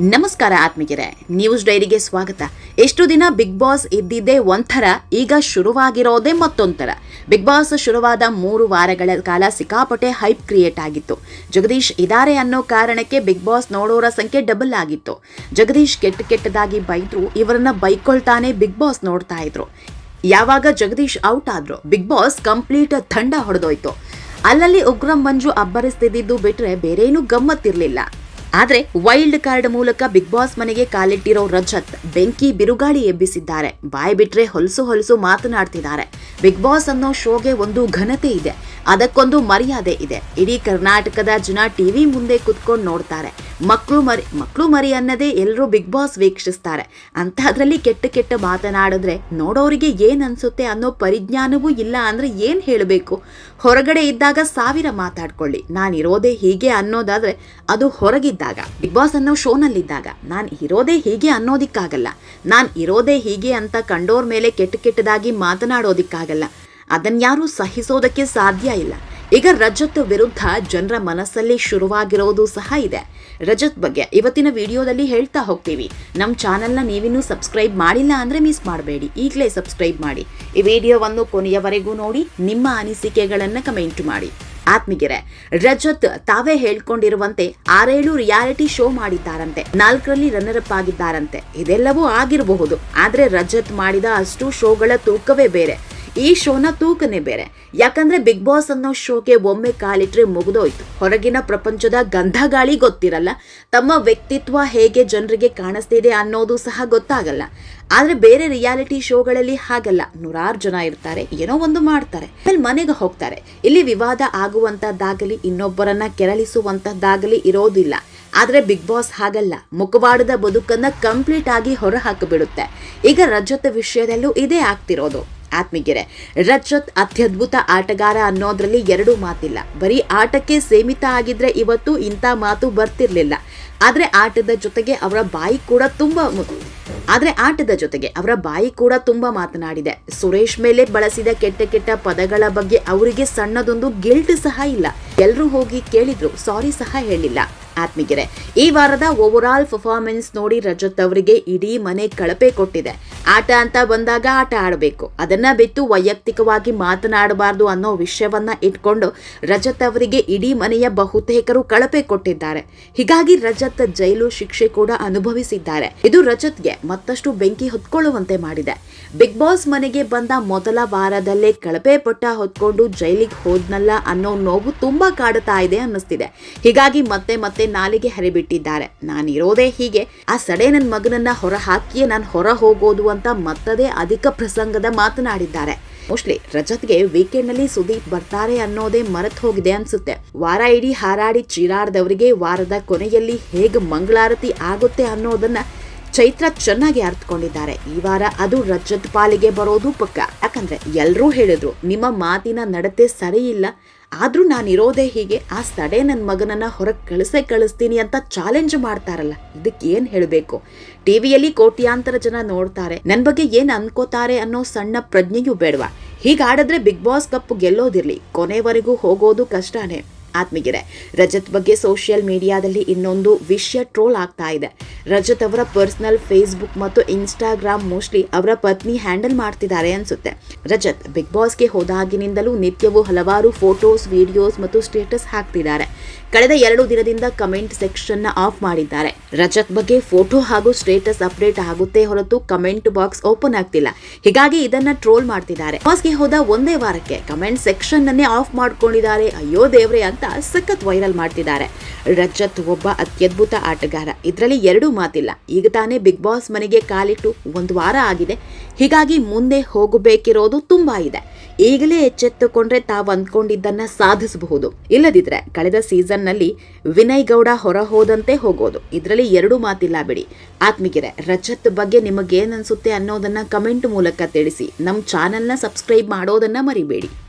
ನಮಸ್ಕಾರ ಆತ್ಮೀಯರೇ ನ್ಯೂಸ್ ಡೈರಿಗೆ ಸ್ವಾಗತ. ಎಷ್ಟು ದಿನ ಬಿಗ್ ಬಾಸ್ ಇದ್ದಿದ್ದೇ ಒಂಥರ, ಈಗ ಶುರುವಾಗಿರೋದೇ ಮತ್ತೊಂಥರ. ಬಿಗ್ ಬಾಸ್ ಶುರುವಾದ ಮೂರು ವಾರಗಳ ಕಾಲ ಸಿಕ್ಕಾಪಟ್ಟೆ ಹೈಪ್ ಕ್ರಿಯೇಟ್ ಆಗಿತ್ತು. ಜಗದೀಶ್ ಇದಾರೆ ಅನ್ನೋ ಕಾರಣಕ್ಕೆ ಬಿಗ್ ಬಾಸ್ ನೋಡೋರ ಸಂಖ್ಯೆ ಡಬಲ್ ಆಗಿತ್ತು. ಜಗದೀಶ್ ಕೆಟ್ಟ ಕೆಟ್ಟದಾಗಿ ಬೈದ್ರು, ಇವರನ್ನ ಬೈಕೊಳ್ತಾನೆ ಬಿಗ್ ಬಾಸ್ ನೋಡ್ತಾ ಇದ್ರು. ಯಾವಾಗ ಜಗದೀಶ್ ಔಟ್ ಆದ್ರು ಬಿಗ್ ಬಾಸ್ ಕಂಪ್ಲೀಟ್ ಥಂಡ ಹೊಡೆದೋಯ್ತು. ಅಲ್ಲಲ್ಲಿ ಉಗ್ರಂ ಮಂಜು ಅಬ್ಬರಿಸ್ತಿದ್ದು ಬಿಟ್ರೆ ಬೇರೇನೂ ಗಮ್ಮತ್ತಿರ್ಲಿಲ್ಲ. ಆದ್ರೆ ವೈಲ್ಡ್ ಕಾರ್ಡ್ ಮೂಲಕ ಬಿಗ್ ಬಾಸ್ ಮನೆಗೆ ಕಾಲಿಟ್ಟಿರೋ ರಜತ್ ಬೆಂಕಿ ಬಿರುಗಾಳಿ ಎಬ್ಬಿಸಿದ್ದಾರೆ. ಬಾಯಿ ಬಿಟ್ರೆ ಹೊಲಸು ಹೊಲಸು ಮಾತನಾಡ್ತಿದ್ದಾರೆ. ಬಿಗ್ ಬಾಸ್ ಅನ್ನೋ ಶೋಗೆ ಒಂದು ಘನತೆ ಇದೆ. ಅದಕ್ಕೊಂದು ಮರ್ಯಾದೆ ಇದೆ. ಇಡೀ ಕರ್ನಾಟಕದ ಜನ ಟಿವಿ ಮುಂದೆ ಕುತ್ಕೊಂಡು ನೋಡ್ತಾರೆ. ಮಕ್ಕಳು ಮರಿ ಮಕ್ಕಳು ಮರಿ ಅನ್ನದೇ ಎಲ್ಲರೂ ಬಿಗ್ ಬಾಸ್ ವೀಕ್ಷಿಸ್ತಾರೆ. ಅಂಥದ್ರಲ್ಲಿ ಕೆಟ್ಟ ಕೆಟ್ಟ ಮಾತನಾಡಿದ್ರೆ ನೋಡೋರಿಗೆ ಏನ್ ಅನ್ಸುತ್ತೆ ಅನ್ನೋ ಪರಿಜ್ಞಾನವೂ ಇಲ್ಲ ಅಂದ್ರೆ ಏನ್ ಹೇಳಬೇಕು? ಹೊರಗಡೆ ಇದ್ದಾಗ ಸಾವಿರ ಮಾತಾಡ್ಕೊಳ್ಳಿ. ನಾನು ಇರೋದೇ ಹೀಗೆ ಅನ್ನೋದಾದ್ರೆ ಅದು ಹೊರಗಿದ್ದಾಗ ಬಿಗ್ ಬಾಸ್ ಅನ್ನೋ ಶೋನಲ್ಲಿದ್ದಾಗ ನಾನು ಇರೋದೇ ಹೀಗೆ ಅನ್ನೋದಿಕ್ಕಾಗಲ್ಲ. ನಾನು ಇರೋದೇ ಹೀಗೆ ಅಂತ ಕಂಡೋರ್ ಮೇಲೆ ಕೆಟ್ಟ ಕೆಟ್ಟದಾಗಿ ಮಾತನಾಡೋದಿಕ್ಕಾಗಲ್ಲ. ಅದನ್ಯಾರೂ ಸಹಿಸೋದಕ್ಕೆ ಸಾಧ್ಯ ಇಲ್ಲ. ಈಗ ರಜತ್ ವಿರುದ್ಧ ಜನರ ಮನಸ್ಸಲ್ಲಿ ಶುರುವಾಗಿರೋದು ಸಹ ಇದೆ. ರಜತ್ ಬಗ್ಗೆ ಇವತ್ತಿನ ವಿಡಿಯೋದಲ್ಲಿ ಹೇಳ್ತಾ ಹೋಗ್ತೀವಿ. ನಮ್ಮ ಚಾನೆಲ್ನ ನೀವಿನ್ನೂ ಸಬ್ಸ್ಕ್ರೈಬ್ ಮಾಡಿಲ್ಲ ಅಂದರೆ ಮಿಸ್ ಮಾಡಬೇಡಿ. ಈಗಲೇ ಸಬ್ಸ್ಕ್ರೈಬ್ ಮಾಡಿ. ಈ ವಿಡಿಯೋವನ್ನು ಕೊನೆಯವರೆಗೂ ನೋಡಿ, ನಿಮ್ಮ ಅನಿಸಿಕೆಗಳನ್ನು ಕಮೆಂಟ್ ಮಾಡಿ. ಆತ್ಮಿಗೆರೆ. ರಜತ್ ತಾವೇ ಹೇಳ್ಕೊಂಡಿರುವಂತೆ ಆರೇಳು ರಿಯಾಲಿಟಿ ಶೋ ಮಾಡಿದ್ದಾರಂತೆ. ನಾಲ್ಕರಲ್ಲಿ ರನ್ನರ್ ಅಪ್ ಆಗಿದ್ದಾರಂತೆ. ಇದೆಲ್ಲವೂ ಆಗಿರಬಹುದು. ಆದ್ರೆ ರಜತ್ ಮಾಡಿದ ಅಷ್ಟು ಶೋಗಳ ತೂಕವೇ ಬೇರೆ. ಈ ಶೋನ ತೂಕನೇ ಬೇರೆ. ಯಾಕಂದ್ರೆ ಬಿಗ್ ಬಾಸ್ ಅನ್ನೋ ಶೋಗೆ ಒಮ್ಮೆ ಕಾಲಿಟ್ರೆ ಮುಗಿದೋಯ್ತು. ಹೊರಗಿನ ಪ್ರಪಂಚದ ಗಂಧ ಗಾಳಿ ಗೊತ್ತಿರಲ್ಲ. ತಮ್ಮ ವ್ಯಕ್ತಿತ್ವ ಹೇಗೆ ಜನರಿಗೆ ಕಾಣಿಸ್ತಿದೆ ಅನ್ನೋದು ಸಹ ಗೊತ್ತಾಗಲ್ಲ. ಆದ್ರೆ ಬೇರೆ ರಿಯಾಲಿಟಿ ಶೋಗಳಲ್ಲಿ ಹಾಗಲ್ಲ. ನೂರಾರು ಜನ ಇರ್ತಾರೆ, ಏನೋ ಒಂದು ಮಾಡ್ತಾರೆ. ಆಮೇಲೆ ಮನೆಗೆ ಹೋಗ್ತಾರೆ. ಇಲ್ಲಿ ವಿವಾದ ಆಗುವಂತಹದ್ದಾಗಲಿ ಇನ್ನೊಬ್ಬರನ್ನ ಕೆರಳಿಸುವಂತಹದ್ದಾಗಲಿ ಇರೋದಿಲ್ಲ. ಆದ್ರೆ ಬಿಗ್ ಬಾಸ್ ಹಾಗಲ್ಲ. ಮುಖವಾಡದ ಬದುಕನ್ನ ಕಂಪ್ಲೀಟ್ ಆಗಿ ಹೊರ ಹಾಕಿಬಿಡುತ್ತೆ ಈಗ ರಜತ ವಿಷಯದಲ್ಲೂ ಇದೇ ಆಗ್ತಿರೋದು. ಆತ್ಮಿಗೆರೆ. ರಜತ್ ಅತ್ಯದ್ಭುತ ಆಟಗಾರ ಅನ್ನೋದ್ರಲ್ಲಿ ಎರಡೂ ಮಾತಿಲ್ಲ. ಬರೀ ಆಟಕ್ಕೆ ಸೀಮಿತ ಆಗಿದ್ರೆ ಇವತ್ತು ಇಂಥ ಮಾತು ಬರ್ತಿರ್ಲಿಲ್ಲ. ಆದರೆ ಆಟದ ಜೊತೆಗೆ ಅವರ ಬಾಯಿ ಕೂಡ ತುಂಬ ಆದರೆ ಆದ್ರೆ ಆಟದ ಜೊತೆಗೆ ಅವರ ಬಾಯಿ ಕೂಡ ತುಂಬ ಮಾತನಾಡಿದೆ. ಸುರೇಶ್ ಮೇಲೆ ಬಳಸಿದ ಕೆಟ್ಟ ಕೆಟ್ಟ ಪದಗಳ ಬಗ್ಗೆ ಅವರಿಗೆ ಸಣ್ಣದೊಂದು ಗಿಲ್ಟ್ ಸಹ ಇಲ್ಲ. ಎಲ್ಲರೂ ಹೋಗಿ ಕೇಳಿದ್ರು, ಸಾರಿ ಸಹ ಹೇಳಿಲ್ಲ. ಆತ್ಮಿಗೆರೆ ಈ ವಾರದ ಓವರ್ ಆಲ್ ಪರ್ಫಾರ್ಮೆನ್ಸ್ ನೋಡಿ ರಜತ್ ಅವರಿಗೆ ಇಡೀ ಮನೆ ಕಳಪೆ ಕೊಟ್ಟಿದೆ. ಆಟ ಅಂತ ಬಂದಾಗ ಆಟ ಆಡಬೇಕು. ಅದನ್ನ ಬಿಟ್ಟು ವೈಯಕ್ತಿಕವಾಗಿ ಮಾತನಾಡಬಾರ್ದು ಅನ್ನೋ ವಿಷಯವನ್ನ ಇಟ್ಕೊಂಡು ರಜತ್ ಅವರಿಗೆ ಇಡೀ ಮನೆಯ ಬಹುತೇಕರು ಕಳಪೆ ಕೊಟ್ಟಿದ್ದಾರೆ. ಹೀಗಾಗಿ ರಜತ್ ಜೈಲು ಶಿಕ್ಷೆ ಕೂಡ ಅನುಭವಿಸಿದ್ದಾರೆ. ಇದು ರಜತ್ಗೆ ಮತ್ತಷ್ಟು ಬೆಂಕಿ ಹೊತ್ಕೊಳ್ಳುವಂತೆ ಮಾಡಿದೆ. ಬಿಗ್ ಬಾಸ್ ಮನೆಗೆ ಬಂದ ಮೊದಲ ವಾರದಲ್ಲೇ ಕಳಪೆ ಪಟ್ಟ ಹೊತ್ಕೊಂಡು ಜೈಲಿಗೆ ಹೋದ್ನಲ್ಲ ಅನ್ನೋ ನೋವು ತುಂಬಾ ಕಾಡುತ್ತಾ ಇದೆ ಅನ್ನಿಸ್ತಿದೆ. ಹೀಗಾಗಿ ಮತ್ತೆ ಮತ್ತೆ ನಾಲಿಗೆ ಹರಿಬಿಟ್ಟಿದ್ದಾರೆ. ನಾನಿರೋದೇ ಹೀಗೆ. ಆ ಸಡೆ ನನ್ನ ಮಗನನ್ನ ಹೊರ ಹಾಕಿಯೇ ನಾನು ಹೊರ ಹೋಗೋದು ಅಂತ ಮತ್ತದೇ ಅಧಿಕ ಪ್ರಸಂಗದ ಮಾತನಾಡಿದ್ದಾರೆ. ಮೋಸ್ಟ್ಲಿ ರಜತ್ಗೆ ವೀಕೆಂಡ್ನಲ್ಲಿ ಸುದೀಪ್ ಬರ್ತಾರೆ ಅನ್ನೋದೇ ಮರೆತು ಹೋಗಿದೆ ಅನ್ಸುತ್ತೆ. ವಾರ ಇಡೀ ಹಾರಾಡಿ ಚೀರಾಡದವರಿಗೆ ವಾರದ ಕೊನೆಯಲ್ಲಿ ಹೇಗೆ ಮಂಗಳಾರತಿ ಆಗುತ್ತೆ ಅನ್ನೋದನ್ನ ಚೈತ್ರ ಚೆನ್ನಾಗಿ ಅರ್ಥಕೊಂಡಿದ್ದಾರೆ ಈ ವಾರ ಅದು ರಜತ್ ಪಾಲಿಗೆ ಬರೋದು ಪಕ್ಕ. ಯಾಕಂದ್ರೆ ಎಲ್ರೂ ಹೇಳಿದ್ರು, ನಿಮ್ಮ ಮಾತಿನ ನಡತೆ ಸರಿ ಇಲ್ಲ ಆದ್ರೂ ನಾನು ಇರೋದೇ ಹೀಗೆ, ಆ ಸಡೆ ನನ್ನ ಮಗನನ್ನ ಹೊರಗೆ ಕಳಿಸೇ ಕಳಿಸ್ತೀನಿ ಅಂತ ಚಾಲೆಂಜ್ ಮಾಡ್ತಾರಲ್ಲ ಇದಕ್ಕೆ ಏನ್ ಹೇಳಬೇಕು ಟಿವಿಯಲ್ಲಿ ಕೋಟ್ಯಾಂತರ ಜನ ನೋಡ್ತಾರೆ. ನನ್ನ ಬಗ್ಗೆ ಏನ್ ಅನ್ಕೋತಾರೆ ಅನ್ನೋ ಸಣ್ಣ ಪ್ರಜ್ಞೆಯೂ ಬೇಡವಾ? ಹೀಗಾಡಿದ್ರೆ ಬಿಗ್ ಬಾಸ್ ಕಪ್ ಗೆಲ್ಲೋದಿರ್ಲಿ. ಕೊನೆವರೆಗೂ ಹೋಗೋದು ಕಷ್ಟನೇ. ಆತ್ಮಿಗೆರೆ ರಜತ್ ಬಗ್ಗೆ ಸೋಷಿಯಲ್ ಮೀಡಿಯಾದಲ್ಲಿ ಇನ್ನೊಂದು ವಿಷಯ ಟ್ರೋಲ್ ಆಗ್ತಾ ಇದೆ. ರಜತ್ ಅವರ ಪರ್ಸನಲ್ ಫೇಸ್ಬುಕ್ ಮತ್ತು ಇನ್ಸ್ಟಾಗ್ರಾಮ್ ಮೋಸ್ಟ್ಲಿ ಅವರ ಪತ್ನಿ ಹ್ಯಾಂಡಲ್ ಮಾಡ್ತಿದ್ದಾರೆ ಅನ್ಸುತ್ತೆ. ರಜತ್ ಬಿಗ್ ಬಾಸ್ಗೆ ಹೋದಾಗಿನಿಂದಲೂ ನಿತ್ಯವೂ ಹಲವಾರು ಫೋಟೋಸ್ ವಿಡಿಯೋಸ್ ಮತ್ತು ಸ್ಟೇಟಸ್ ಹಾಕ್ತಿದ್ದಾರೆ. ಕಳೆದ ಎರಡು ದಿನದಿಂದ ಕಮೆಂಟ್ ಸೆಕ್ಷನ್ನ ಆಫ್ ಮಾಡಿದ್ದಾರೆ. ರಜತ್ ಬಗ್ಗೆ ಫೋಟೋ ಹಾಗೂ ಸ್ಟೇಟಸ್ ಅಪ್ಡೇಟ್ ಆಗುತ್ತೆ ಹೊರತು ಕಮೆಂಟ್ ಬಾಕ್ಸ್ ಓಪನ್ ಆಗ್ತಿಲ್ಲ. ಹೀಗಾಗಿ ಇದನ್ನ ಟ್ರೋಲ್ ಮಾಡ್ತಿದ್ದಾರೆ. ಬಾಸ್ಗೆ ಹೋದ ಒಂದೇ ವಾರಕ್ಕೆ ಕಮೆಂಟ್ ಸೆಕ್ಷನ್ ಅನ್ನೇ ಆಫ್ ಮಾಡ್ಕೊಂಡಿದ್ದಾರೆ. ಅಯ್ಯೋ ದೇವ್ರೆ ಅಂತ ಸಖತ್ ವೈರಲ್ ಮಾಡ್ತಿದ್ದಾರೆ. ರಜತ್ ಒಬ್ಬ ಅತ್ಯದ್ಭುತ ಆಟಗಾರ. ಇದರಲ್ಲಿ ಎರಡೂ ಮಾತಿಲ್ಲ. ಈಗ ತಾನೇ ಬಿಗ್ ಬಾಸ್ ಮನೆಗೆ ಕಾಲಿಟ್ಟು ಒಂದು ವಾರ ಆಗಿದೆ. ಹೀಗಾಗಿ ಮುಂದೆ ಹೋಗಬೇಕಿರೋದು ತುಂಬಾ ಇದೆ. ಈಗಲೇ ಎಚ್ಚೆತ್ತುಕೊಂಡ್ರೆ ತಾವು ಅಂದ್ಕೊಂಡಿದ್ದನ್ನ ಸಾಧಿಸಬಹುದು. ಇಲ್ಲದಿದ್ರೆ ಕಳೆದ ಸೀಸನ್ನಲ್ಲಿ ವಿನಯ್ ಗೌಡ ಹೊರ ಹೋದಂತೆ ಹೋಗೋದು. ಇದರಲ್ಲಿ ಎರಡೂ ಮಾತಿಲ್ಲ ಬಿಡಿ. ಆತ್ಮಿಕರೆ ರಜತ್ ಬಗ್ಗೆ ನಿಮಗೇನ್ ಅನ್ಸುತ್ತೆ ಅನ್ನೋದನ್ನ ಕಮೆಂಟ್ ಮೂಲಕ ತಿಳಿಸಿ. ನಮ್ಮ ಚಾನಲ್ನ ಸಬ್ಸ್ಕ್ರೈಬ್ ಮಾಡೋದನ್ನ ಮರಿಬೇಡಿ.